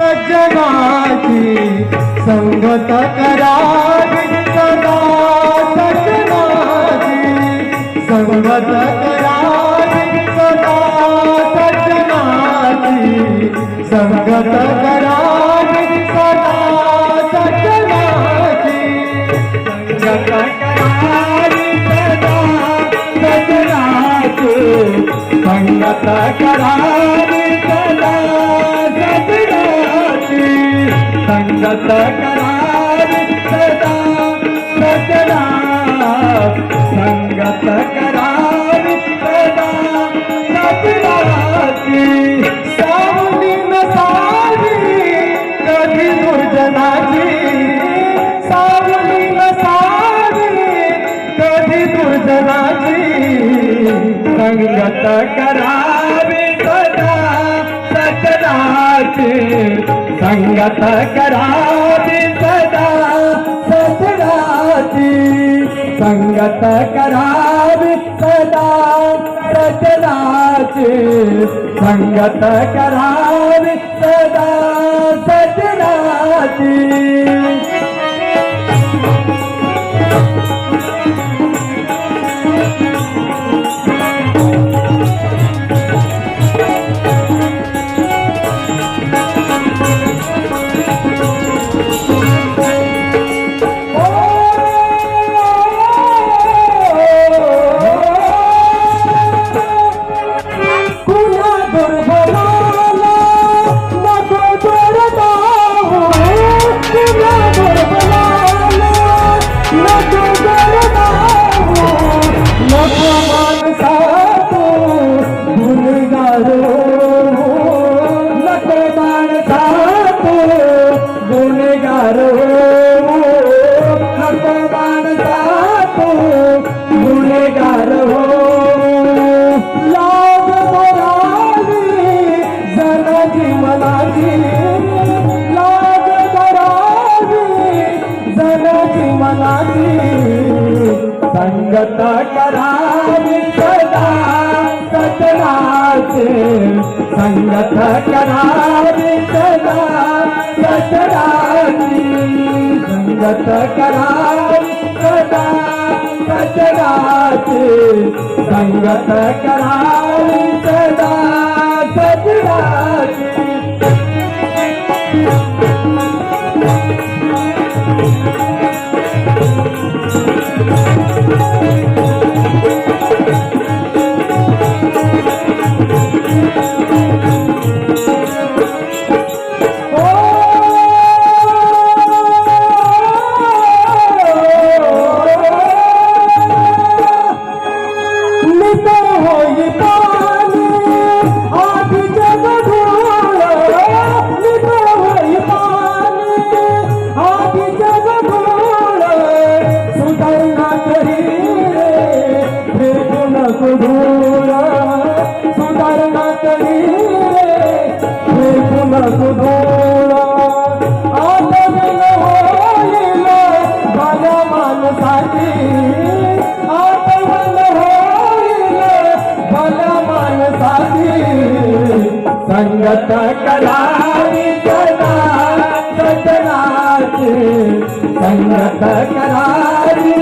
जगाची संगत करावी सदा सजनाची संगत करावी सदा सजनाची संगत करावी सदा सजनाची संगत करावी सदा सजनाची संगत करावी सदा सज्जनाची संगत करावी सदा सजना संगत करावी सदा सजनाची सावली नसावी कधी दुर्जनाची सावली नसावी कधी दुर्जनाची संगत करावी सदा सजनाची संगत करावी सदा सजनाची संगत करावी सदा सजनाची संगत करावी सदा सजनाची मनाची संगत करावी सदा सजनाचे संगत करावी सदा सजनाची संगत करावी सदा संगत करावी धूळ आदरण होईल भल्या माणसाची. आठवण होईल भल्या संगत करावी संगत करावी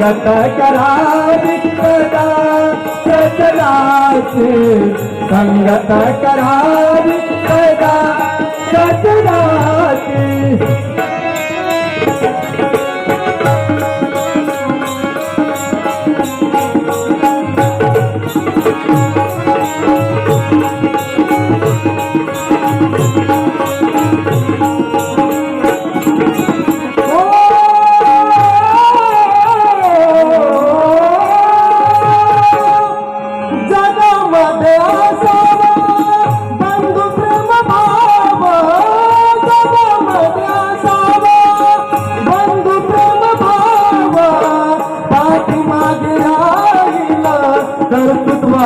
संगत करावी सदा सजनाची संगत करावी सदा सजनाची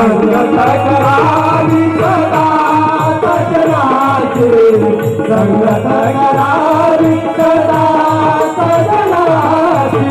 संगत करावी सदा सजनाचे. संगत करावी सदा सजनाची